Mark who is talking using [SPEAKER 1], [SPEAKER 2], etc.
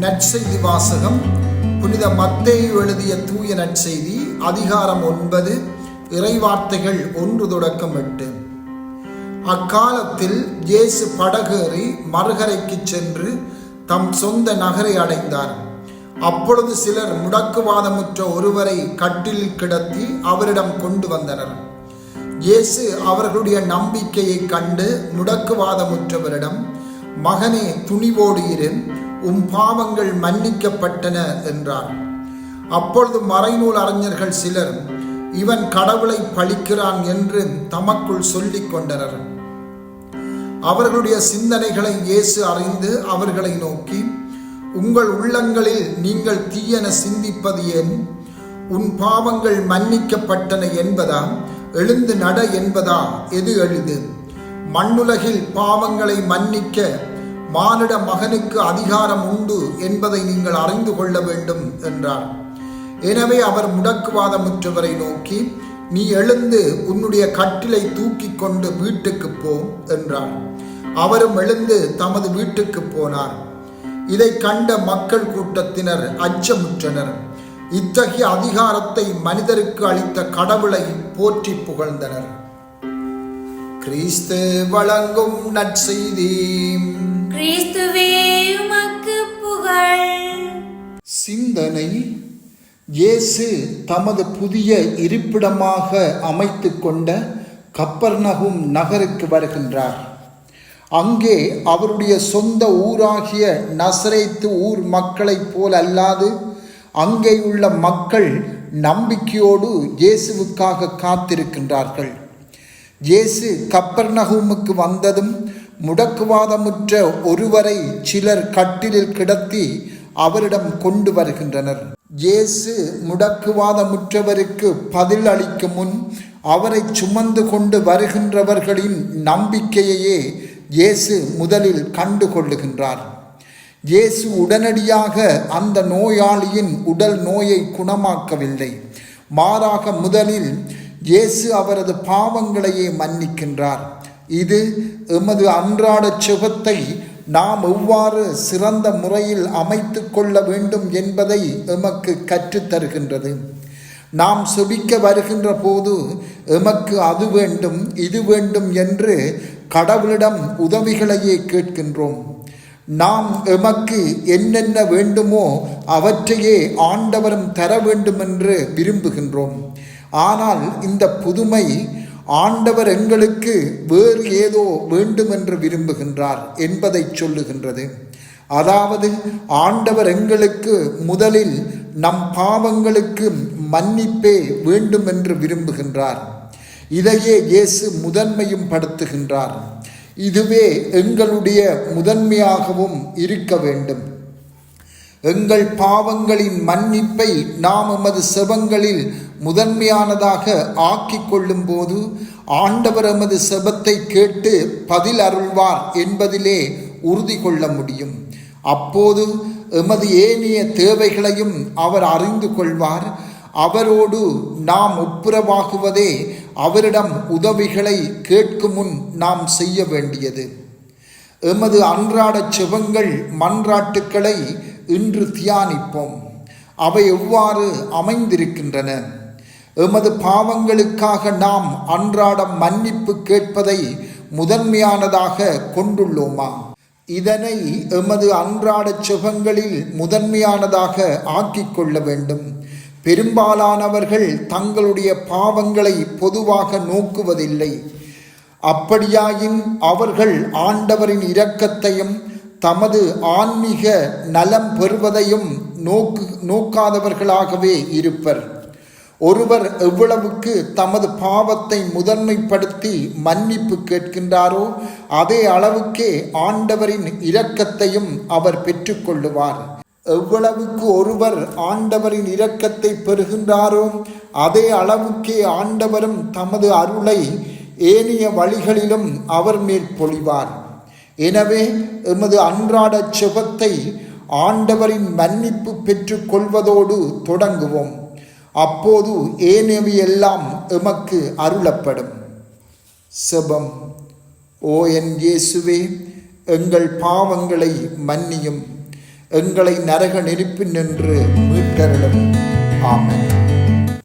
[SPEAKER 1] நற்செய்தி வாசகம் புனித மத்தேயு எழுதிய தூய நற்செய்தி அதிகாரம் ஒன்பது இறைவார்த்தைகள் ஒன்று தொடக்கம் எட்டு. அக்காலத்தில் இயேசு படகேறி மறுகரைக்கு சென்று தம் சொந்த நகரை அடைந்தார். அப்பொழுது சிலர் முடக்குவாதமுற்ற ஒருவரை கட்டிலில் கிடத்தி அவரிடம் கொண்டு வந்தனர். இயேசு அவர்களுடைய நம்பிக்கையை கண்டு முடக்குவாதமுற்றவரிடம் மகனே துணிவோடு இரு. உன் பாவங்கள் மன்னிக்கப்பட்டன என்றார். அப்பொழுது மறைநூல் அறிஞர்கள் சிலர் இவன் கடவுளை பழிக்கிறான் என்று தமக்குள் சொல்லிக் கொண்டனர். அவர்களுடைய சிந்தனைகளை இயேசு அறிந்து அவர்களை நோக்கி உங்கள் உள்ளங்களில் நீங்கள் தீயென சிந்திப்பது ஏன்? உன் பாவங்கள் மன்னிக்கப்பட்டன என்பதா? எழுந்து நட என்பதா? எது எளிது? மண்ணுலகில் பாவங்களை மன்னிக்க மானிட மகனுக்கு அதிகாரம் உண்டு என்பதை நீங்கள் அறிந்து கொள்ள வேண்டும் என்றார். எனவே அவர் முடக்குவாதமுற்றவரை நோக்கி நீ எழுந்து உன்னுடைய கட்டிலை தூக்கி கொண்டு வீட்டுக்கு போ என்றார். அவரும் எழுந்து தமது வீட்டுக்கு போனார். இதை கண்ட மக்கள் கூட்டத்தினர் அச்சமுற்றனர். இத்தகைய அதிகாரத்தை மனிதருக்கு அளித்த கடவுளை போற்றி புகழ்ந்தனர். கிறிஸ்து வழங்கும் நற்செய்தி.
[SPEAKER 2] கிறிஸ்துவே உமக்கு புகழ்.
[SPEAKER 1] சிந்தனை இயேசு தமது புதிய இருப்பிடமாக அமைத்து கொண்ட கப்பர்நகும் நகருக்கு வருகின்றார். அங்கே அவருடைய சொந்த ஊராகிய நசரைத்து ஊர் மக்களைப் போல் அல்லாது அங்கே உள்ள மக்கள் நம்பிக்கையோடு இயேசுவுக்காக காத்திருக்கின்றார்கள். இயேசு கப்பர்நகூமுக்கு வந்ததும் முடக்குவாதமுற்ற ஒருவரை சிலர் கட்டிலில் கிடத்தி அவரிடம் கொண்டு வருகின்றனர். இயேசு முடக்குவாதமுற்றவருக்கு பதில் அளிக்கும் முன் அவரை சுமந்து கொண்டு வருகின்றவர்களின் நம்பிக்கையையே இயேசு முதலில் கண்டு கொள்ளுகின்றார். இயேசு உடனடியாக அந்த நோயாளியின் உடல் நோயை குணமாக்கவில்லை. மாறாக முதலில் இயேசு அவரது பாவங்களையே மன்னிக்கின்றார். இது எமது அன்றாட சுகத்தை நாம் எவ்வாறு சிறந்த முறையில் அமைத்து கொள்ள வேண்டும் என்பதை எமக்கு கற்றுத்தருகின்றது நாம் சுபிக்க வருகின்ற போது எமக்கு அது வேண்டும் இது வேண்டும் என்று கடவுளிடம் உதவிகளையே கேட்கின்றோம். நாம் எமக்கு என்னென்ன வேண்டுமோ அவற்றையே ஆண்டவரும் தர வேண்டும் என்று விரும்புகின்றோம். ஆனால் இந்த புதுமை ஆண்டவர் எங்களுக்கு வேறு ஏதோ வேண்டுமென்று விரும்புகின்றார் என்பதை சொல்லுகின்றது. அதாவது ஆண்டவர் எங்களுக்கு முதலில் நம் பாவங்களுக்கு மன்னிப்பே வேண்டுமென்று விரும்புகின்றார். இதையே இயேசு முதன்மையும் படுத்துகின்றார். இதுவே எங்களுடைய முதன்மையாகவும் இருக்க வேண்டும். எங்கள் பாவங்களின் மன்னிப்பை நாம் எமது செபங்களில் முதன்மையானதாக ஆக்கிக் கொள்ளும் போது ஆண்டவர் எமது செபத்தை கேட்டு பதில் அருள்வார் என்பதிலே உறுதி கொள்ள முடியும். அப்போது எமது ஏனைய தேவைகளையும் அவர் அறிந்து கொள்வார். அவரோடு நாம் ஒப்புரவாகுவதே அவரிடம் உதவிகளை கேட்கும் முன் நாம் செய்ய வேண்டியது. எமது அன்றாட செபங்கள் மன்றாட்டுக்களை இன்று தியானிப்போம். அவை எவ்வாறு அமைந்திருக்கின்றன? எமது பாவங்களுக்காக நாம் அன்றாடம் மன்னிப்பு கேட்பதை முதன்மையானதாக கொண்டுள்ளோமா? இதனை எமது அன்றாட சுகங்களில் முதன்மையானதாக ஆக்கிக் கொள்ள வேண்டும். பெரும்பாலானவர்கள் தங்களுடைய பாவங்களை பொதுவாக நோக்குவதில்லை. அப்படியாயின் அவர்கள் ஆண்டவரின் இரக்கத்தையும் தமது ஆன்மீக நலம் பெறுவதையும் நோக்கு நோக்காதவர்களாகவே இருப்பர். ஒருவர் எவ்வளவுக்கு தமது பாவத்தை முதன்மைப்படுத்தி மன்னிப்பு கேட்கின்றாரோ அதே அளவுக்கே ஆண்டவரின் இரக்கத்தையும் அவர் பெற்றுக்கொள்ளுவார். எவ்வளவுக்கு ஒருவர் ஆண்டவரின் இரக்கத்தை பெறுகின்றாரோ அதே அளவுக்கே ஆண்டவரும் தமது அருளை ஏனைய வழிகளிலும் அவர் மேல் பொழிவார். எனவே எமது அன்றாட செபத்தை ஆண்டவரின் மன்னிப்பு பெற்றுக்கொள்வதோடு தொடங்குவோம். அப்போது ஏனையவையெல்லாம் எமக்கு அருளப்படும். செபம். ஓ என் இயேசுவே எங்கள் பாவங்களை மன்னியும். எங்களை நரக நெருப்பில் நின்று மீட்டருளும். ஆமன்.